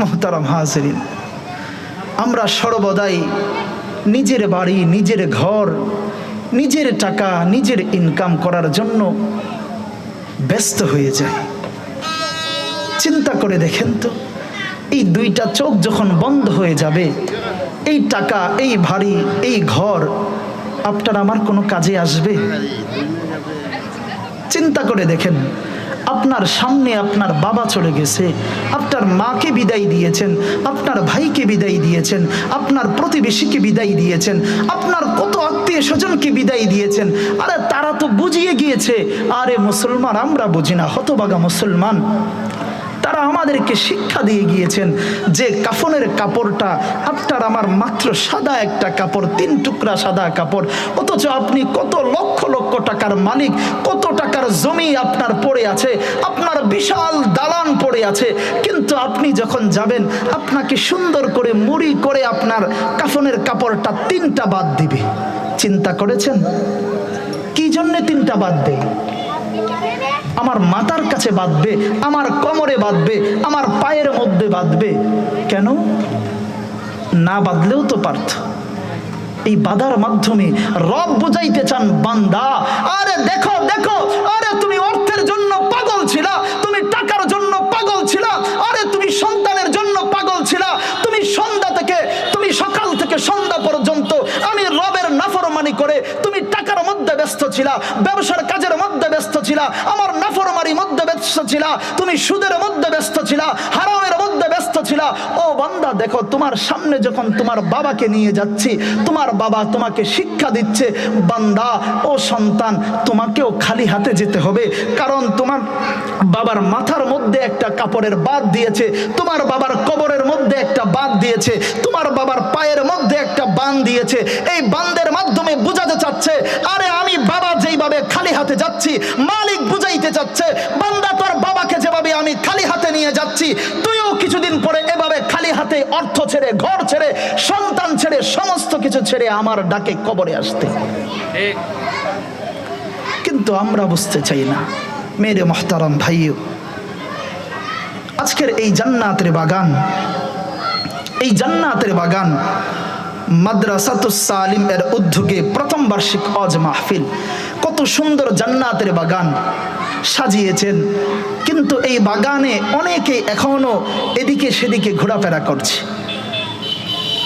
মোহতারাম হাজরিন, আমরা সর্বদাই নিজের বাড়ি, নিজের ঘর, নিজের টাকা, নিজের ইনকাম করার জন্য ব্যস্ত হয়ে যায় চিন্তা করে দেখেন তো, এই দুইটা চোখ যখন বন্ধ হয়ে যাবে, এই টাকা, এই ভারী এই ঘর, আপনার আমার কোনো কাজে আসবে? চিন্তা করে দেখেন আপনার সামনে আপনার বাবা চলে গেছে, আপনার মাকে বিদায় দিয়েছেন, আপনার ভাইকে বিদায় দিয়েছেন, আপনার প্রতিবেশীকে বিদায় দিয়েছেন, আপনার কত আত্মীয় স্বজনকে বিদায় দিয়েছেন। আরে তারা তো বুঝিয়ে গিয়েছে, আরে মুসলমান, আমরা বুঝি না হতবাগা মুসলমান। তারা আমাদেরকে শিক্ষা দিয়ে গিয়েছেন যে কাফনের কাপড়টা আপনার আমার মাত্র সাদা একটা কাপড়, তিন টুকরা সাদা কাপড়। অথচ আপনি কত লক্ষ লক্ষ টাকার মালিক, কত টাকার জমি আপনার পড়ে আছে, আপনার বিশাল দালান পড়ে আছে। কিন্তু আপনি যখন যাবেন, আপনাকে সুন্দর করে মুড়ি করে আপনার কাফনের কাপড়টা তিনটা বাদ দিবে। চিন্তা করেছেন? কি জন্যে তিনটা বাদ দেয়? আমার মাথার কাছে বাঁধবে, আমার কোমরে বাঁধবে, আমার পায়ের মধ্যে বাঁধবে। কেন? না বাঁধলেও তো পারত। এই বাধার মাধ্যমে রব বুঝাইতে চান, বান্দা, আরে দেখো দেখো, আরে তুমি অর্থের জন্য পাগল ছিলা, তুমি টাকার জন্য পাগল ছিলা, আরে তুমি সন্তানের জন্য পাগল ছিলা, তুমি সন্ধ্যা থেকে, তুমি সকাল থেকে সন্ধ্যা পর্যন্ত আমি রবের নাফরমানি করে তুমি টাকার মধ্যে ব্যস্ত ছিলা, ব্যবসার কাজের মধ্যে ব্যস্ত ছিলা, আমার ব্যস্ত ছিলা, তুমি সুদের মধ্যে ব্যস্ত ছিলা, হারামের মধ্যে ব্যস্ত ছিলা। ও বান্দা, দেখো, তোমার সামনে যখন তোমার বাবাকে নিয়ে যাচ্ছি, তোমার বাবা তোমাকে শিক্ষা দিচ্ছে, বান্দা, ও সন্তান, তোমাকেও খালি হাতে যেতে হবে। কারণ তোমার বাবার মাথার মধ্যে একটা কাপড়ের বাদ দিয়েছে, তোমার বাবার কবরের মধ্যে একটা বাদ দিয়েছে, তোমার বাবার পায়ের মধ্যে একটা বান দিয়েছে। এই বান্দের মাধ্যমে বুঝাতে চাচ্ছে, আরে আমি বাবা খালি হাতে যাচ্ছি মালিক বুঝাইতে চাচ্ছে বান্দা তোর বাবাকে যেভাবে আমি খালি হাতে নিয়ে যাচ্ছি তুইও কিছুদিন পরে এভাবে খালি হাতে অর্থ ছেড়ে ঘর ছেড়ে সন্তান ছেড়ে সমস্ত কিছু ছেড়ে আমার ডাকে কবরে আসতে। কিন্তু আমরা বুঝতে চাই না মেরে মহতারাম ভাইও আজকের এই জান্নাতের বাগান এই জান্নাতের বাগান মাদ্রাসাতুস সালিম এর উদ্যোগে প্রথম বার্ষিক অজ মাহফিল কত সুন্দর জান্নাতের বাগান সাজিয়েছেন। কিন্তু এই বাগানে অনেকে এখনও এদিকে সেদিকে ঘোরাফেরা করছে।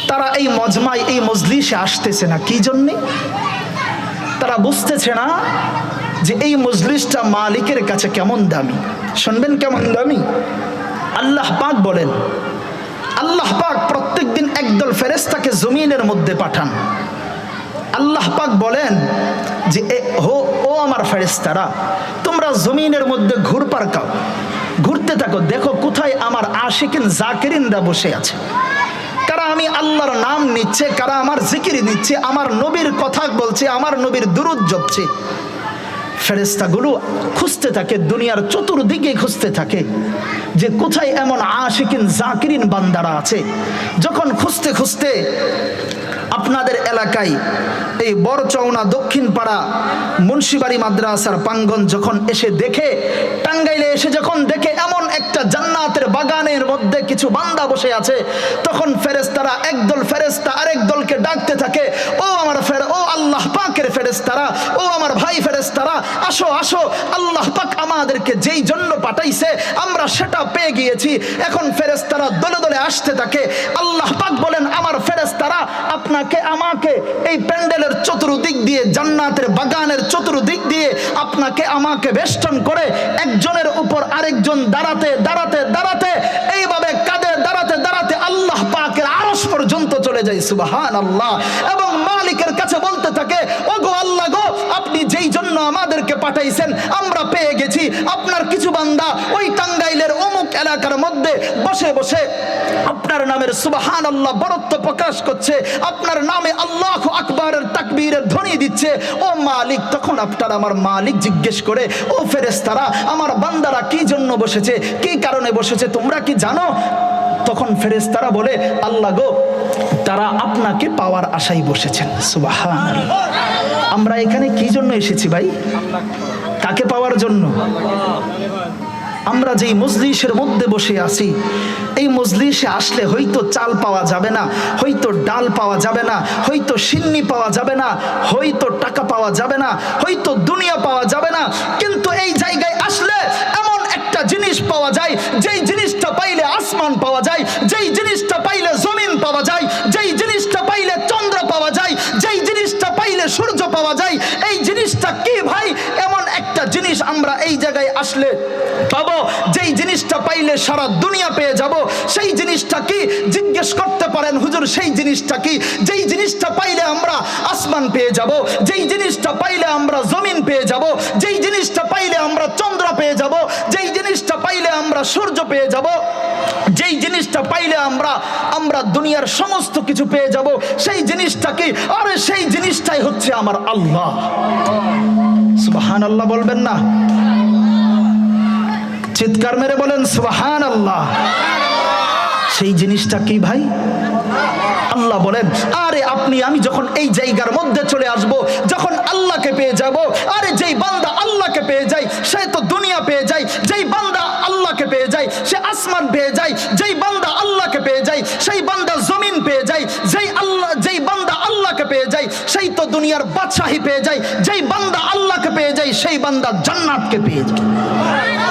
তারা এই মজমায়, এই মজলিসে আসতেছে না, কি জন্যে? তারা বুঝতেছে না যে এই মজলিসটা মালিকের কাছে কেমন দামি। শুনবেন কেমন দামি? আল্লাহ পাক বলেন, আল্লাহ পাক প্রত্যেকদিন একদল ফেরেস্তাকে জমিনের মধ্যে পাঠান। আল্লাহ পাক বলেন যে হো, ও আমার ফেরেস্তারা তোমরা জমিনের মধ্যে ঘুর পারকাও। ঘুরতে থাকো, দেখো কোথায় আমার আশিকিন জাকিরিনরা বসে আছে। কারা আমি আল্লাহর নাম নিচ্ছে, কারা আমার জিকির নিচ্ছে, আমার নবীর কথা বলছে, আমার নবীর দুরুদ জপছে। ফেরেস্তাগুলো খুঁজতে থাকে, দুনিয়ার চতুর্দিকে খুঁজতে থাকে, যে কোথায় এমন আশিকিন জাকিরিন বান্দারা আছে। যখন খুঁজতে খুঁজতে আপনাদের এলাকায় এই বড়চৌনা দক্ষিণ পাড়া মুন্সিবাড়ি মাদ্রাসার পাঙ্গন যখন এসে দেখে, টাঙ্গাইলে এসে যখন দেখে এমন একটা জান্নাতের বাগানের মধ্যে কিছু বান্দা বসে আছে, তখন ফেরেস্তারা একদল ফেরেস্তা আরেক দলকে ডাকতে থাকে, ও আমার ফের, ও আল্লাহ পাকের ফেরেস্তারা ও আমার ভাই ফেরেস্তারা আসো আসো, আল্লাহ পাক আমাদেরকে যেই জন্য পাঠাইছে, আমরা সেটা পেয়ে গিয়েছি। এখন ফেরেস্তারা দলে দলে আসতে থাকে, আল্লাহ পাক বলেন, আমার ফেরেস্তারা আপনাকে, আমাকে এই প্যান্ডেলের চতুর্দিক দিয়ে, জান্নাতের বাগানের চতুর্দিক দিয়ে আপনাকে, আমাকে বেষ্টন করে একজনের উপর আরেকজন দাঁড়াতে দাঁড়াতে দাঁড়াতে, এইভাবে কাঁধে দাঁড়াতে দাঁড়াতে আল্লাহ পাকের আরস পর্যন্ত চলে যায় সুবাহান আল্লাহ এবং মালিকের কাছে বলতে থাকে ও গো আল্লাহ গো, আপনি যেই জন্য আমাদেরকে পাঠাইছেন, আমরা পেয়ে গেছি। আপনার কিছু অমুক এলাকার মধ্যে বসে বসে আপনার নামের সুবাহান আল্লাহ বরত্ব প্রকাশ করছে, আপনার নামে আল্লাহ আকবরের তাকবীরের ধ্বনি দিচ্ছে। ও মালিক, তখন আপনার আমার মালিক জিজ্ঞেস করে, ও ফেরেস্তারা আমার বান্দারা কি জন্য বসেছে? কি কারণে বসেছে? তোমরা কি জানো? তখন ফেরেস্তারা বলে, আল্লাহ গো, তারা আপনাকে পাওয়ার আশায় বসেছেন। সুবাহান আমরা এখানে কি জন্য এসেছি ভাই? কাকে পাওয়ার জন্য? আমরা যেই মজলিসের মধ্যে বসে আছি, এই মজলিসে আসলে হয়তো চাল পাওয়া যাবে না, হয়তো ডাল পাওয়া যাবে না, হয়তো সিন্নি পাওয়া যাবে না, হয়তো টাকা পাওয়া যাবে না, হয়তো দুনিয়া পাওয়া যাবে না, কিন্তু এই জায়গায় আসলে এমন একটা জিনিস পাওয়া যায়, যেই জিনিসটা পাইলে আসমান পাওয়া যায়, যেই জিনিসটা জিনিস আমরা এই জায়গায় আসলে পাবো। যেই জিনিসটা পাইলে সারা দুনিয়া পেয়ে যাব, সেই জিনিসটা কি জিজ্ঞেস করতে পারেন হুজুর? সেই জিনিসটা কি? যেই জিনিসটা পাইলে আমরা আসমান পেয়ে যাব, যেই জিনিসটা পাইলে আমরা জমিন পেয়ে যাব, যেই জিনিসটা পাইলে আমরা চন্দ্র পেয়ে যাব, যেই জিনিসটা পাইলে আমরা সূর্য পেয়ে যাব, যেই জিনিসটা পাইলে আমরা আমরা দুনিয়ার সমস্ত কিছু পেয়ে যাব, সেই জিনিসটা কি? আরে সেই জিনিসটাই হচ্ছে আমার আল্লাহ। সুবহান আল্লাহ বলবেন না। চিৎকার মেরে বলেন সুবহান আল্লাহ সেই জিনিসটা কি ভাই? আল্লাহ বলেন, আরে আপনি, আমি যখন এই জায়গার মধ্যে চলে আসব, যখন আল্লাহকে পেয়ে যাব, আরে যেই বান্দা আল্লাহকে পেয়ে যায়, সে তো দুনিয়া পেয়ে যায়, যেই বান্দা আল্লাহকে পেয়ে যায়, সে আসমান পেয়ে যায়, যেই বান্দা আল্লাহকে পেয়ে যায়, সেই বান্দা জমিন পেয়ে যায়, যেই আল্লাহ, যেই বান্দা আল্লাহকে পেয়ে যায়, সেই তো দুনিয়ার বাদশাহী পেয়ে যায়, যেই বান্দা যায় সেই বান্দা জান্নাতকে পেয়ে যায়